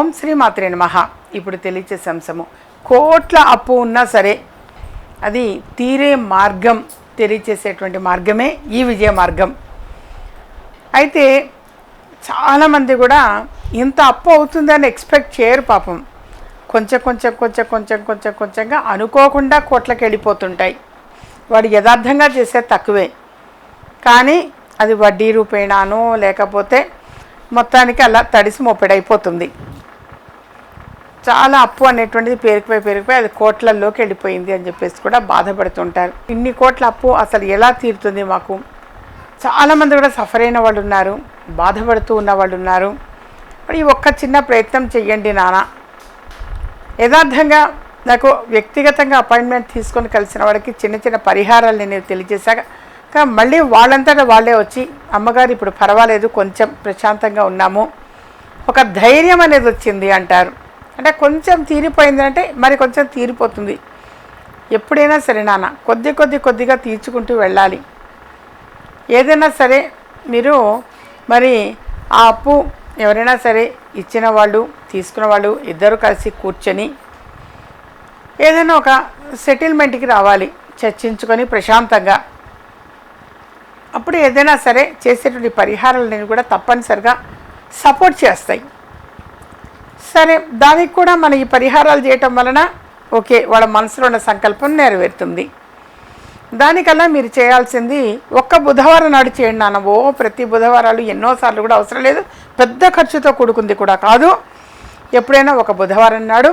ఓం శ్రీ మాత్రే నమ. ఇప్పుడు తెలియచేసే అంశము. కోట్ల అప్పు ఉన్నా సరే అది తీరే మార్గం తెలియచేసేటువంటి మార్గమే ఈ విజయ మార్గం. అయితే చాలామంది కూడా ఇంత అప్పు అవుతుందని ఎక్స్పెక్ట్ చేయరు పాపం. కొంచెం కొంచెం కొంచెం కొంచెం కొంచెం కొంచెంగా అనుకోకుండా కోట్లకి వెళ్ళిపోతుంటాయి. వాడు యథార్థంగా చేసే తక్కువే. కానీ అది వడ్డీ రూపేణానో లేకపోతే మొత్తానికి అలా తడిసి మొప్పెడైపోతుంది చాలా అప్పు అనేటువంటిది పేరుకుపోయి పేరుకుపోయి అది కోట్లల్లోకి వెళ్ళిపోయింది అని చెప్పేసి కూడా బాధపడుతుంటారు. ఇన్ని కోట్ల అప్పు అసలు ఎలా తీరుతుంది మాకు? చాలామంది కూడా సఫర్ అయిన వాళ్ళు ఉన్నారు బాధపడుతూ ఉన్న వాళ్ళు ఉన్నారు. మరి ఈ ఒక్క చిన్న ప్రయత్నం చెయ్యండి నాన్న. యథార్థంగా నాకు వ్యక్తిగతంగా అపాయింట్మెంట్ తీసుకొని కలిసిన వాడికి చిన్న చిన్న పరిహారాలు నేను తెలియజేశాక కానీ మళ్ళీ వాళ్ళంతటా వాళ్ళే వచ్చి అమ్మగారు ఇప్పుడు పర్వాలేదు కొంచెం ప్రశాంతంగా ఉన్నాము. ఒక ధైర్యం అనేది వచ్చింది అంటారు. అంటే కొంచెం తీరిపోయింది అంటే మరి కొంచెం తీరిపోతుంది. ఎప్పుడైనా సరే నాన్న కొద్ది కొద్ది కొద్దిగా తీర్చుకుంటూ వెళ్ళాలి. ఏదైనా సరే మీరు మరి ఆ అప్పు ఎవరైనా సరే ఇచ్చిన వాళ్ళు తీసుకున్న వాళ్ళు ఇద్దరు కలిసి కూర్చొని ఏదైనా ఒక సెటిల్మెంట్కి రావాలి చర్చించుకొని ప్రశాంతంగా. అప్పుడు ఏదైనా సరే చేసేటువంటి పరిహారాలు నేను కూడా తప్పనిసరిగా సపోర్ట్ చేస్తాయి. సరే దానికి కూడా మన ఈ పరిహారాలు చేయటం వలన ఓకే వాళ్ళ మనసులో ఉన్న సంకల్పం నెరవేరుతుంది. దానికల్లా మీరు చేయాల్సింది ఒక్క బుధవారం నాడు చేయండి నాన్న. ఓ ప్రతి బుధవారాలు ఎన్నోసార్లు కూడా అవసరం లేదు. పెద్ద ఖర్చుతో కూడుకుంది కూడా కాదు. ఎప్పుడైనా ఒక బుధవారం నాడు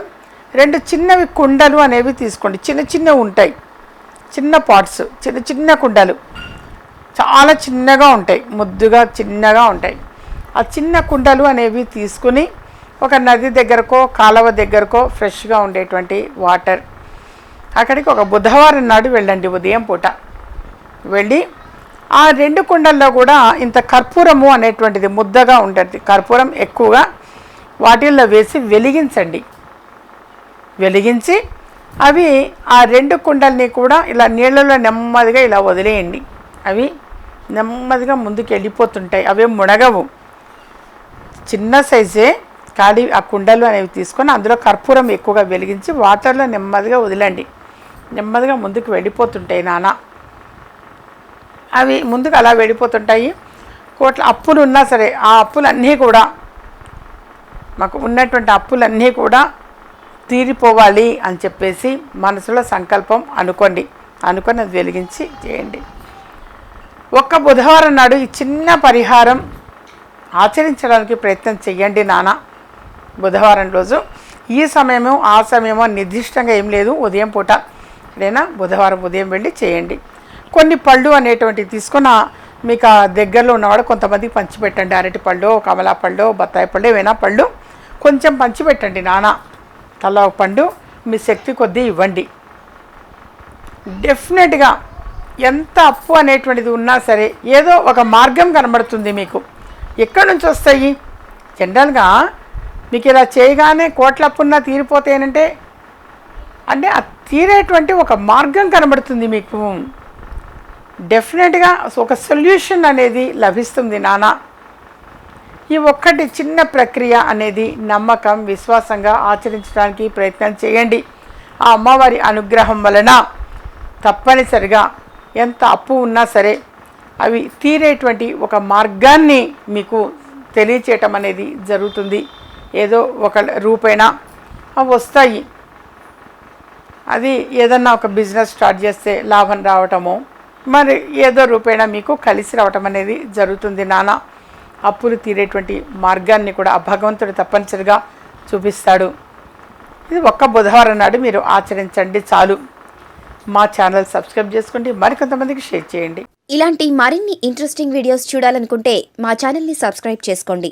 రెండు చిన్నవి కుండలు అనేవి తీసుకోండి. చిన్న చిన్నవి ఉంటాయి. చిన్న పాట్స్ చిన్న చిన్న కుండలు. చాలా చిన్నగా ఉంటాయి. ముద్దుగా చిన్నగా ఉంటాయి. ఆ చిన్న కుండలు అనేవి తీసుకుని ఒక నది దగ్గరకో కాలువ దగ్గరకో ఫ్రెష్గా ఉండేటువంటి వాటర్. అక్కడికి ఒక బుధవారం నాడు వెళ్ళండి ఉదయం పూట. వెళ్ళి ఆ రెండు కుండల్లో కూడా ఇంత కర్పూరము అనేటువంటిది ముద్దగా ఉంటుంది కర్పూరం ఎక్కువగా వాటిల్లో వేసి వెలిగించండి. వెలిగించి అవి ఆ రెండు కుండల్ని కూడా ఇలా నీళ్ళలో నెమ్మదిగా ఇలా వదిలేయండి. అవి నెమ్మదిగా ముందుకు వెళ్ళిపోతుంటాయి అవే మునగవు. చిన్న సైజే ఖాళీ ఆ కుండలు అనేవి తీసుకొని అందులో కర్పూరం ఎక్కువగా వెలిగించి వాటర్లో నెమ్మదిగా వదిలండి. నెమ్మదిగా ముందుకు వెళ్ళిపోతుంటాయి నాన్న అవి ముందుకు అలా వెళ్ళిపోతుంటాయి. కోట్ల అప్పులు ఉన్నా సరే ఆ అప్పులన్నీ కూడా మాకు ఉన్నటువంటి అప్పులన్నీ కూడా తీరిపోవాలి అని చెప్పేసి మనసులో సంకల్పం అనుకోండి. అనుకొని అది వెలిగించి చేయండి. ఒక్క బుధవారం నాడు ఈ చిన్న పరిహారం ఆచరించడానికి ప్రయత్నం చెయ్యండి నాన్న బుధవారం రోజు. ఈ సమయము ఆ సమయము నిర్దిష్టంగా ఏం లేదు. ఉదయం పూట లేదా బుధవారం ఉదయం వెళ్ళి చేయండి. కొన్ని పళ్ళు అనేటువంటివి తీసుకున్న మీకు ఆ దగ్గరలో ఉన్నవాడు కొంతమందికి పంచిపెట్టండి. అరటి పళ్ళు కమలా పళ్ళు బత్తాయి పళ్ళు ఏమైనా పళ్ళు కొంచెం పంచిపెట్టండి నాన్న తల పండు మీ శక్తి కొద్దీ ఇవ్వండి. డెఫినెట్గా ఎంత అప్పు అనేటువంటిది ఉన్నా సరే ఏదో ఒక మార్గం కనబడుతుంది మీకు. ఎక్కడి నుంచి వస్తాయి? జనరల్గా మీకు ఇలా చేయగానే కోట్ల తీరిపోతే ఏంటంటే అంటే ఆ తీరేటువంటి ఒక మార్గం కనబడుతుంది మీకు. డెఫినెట్గా ఒక సొల్యూషన్ అనేది లభిస్తుంది నాన్న ఈ ఒక్కటి చిన్న ప్రక్రియ అనేది నమ్మకం విశ్వాసంగా ఆచరించడానికి ప్రయత్నం చేయండి. ఆ అమ్మవారి అనుగ్రహం వలన తప్పనిసరిగా ఎంత అప్పు ఉన్నా సరే అవి తీరేటువంటి ఒక మార్గాన్ని మీకు తెలియచేయటం అనేది జరుగుతుంది. ఏదో ఒక రూపైనా? అవి వస్తాయి. అది ఏదన్నా ఒక బిజినెస్ స్టార్ట్ చేస్తే లాభం రావటము మరి ఏదో రూపేణా మీకు కలిసి రావటం అనేది జరుగుతుంది నాన్న అప్పులు తీరేటువంటి మార్గాన్ని కూడా ఆ భగవంతుడు తప్పనిసరిగా చూపిస్తాడు. ఇది ఒక్క బుధవారం నాడు మీరు ఆచరించండి చాలు. మా ఛానల్ సబ్స్క్రైబ్ చేసుకోండి మరికొంతమందికి షేర్ చేయండి. ఇలాంటి మరిన్ని ఇంట్రెస్టింగ్ వీడియోస్ చూడాలనుకుంటే మా ఛానల్ని సబ్స్క్రైబ్ చేసుకోండి.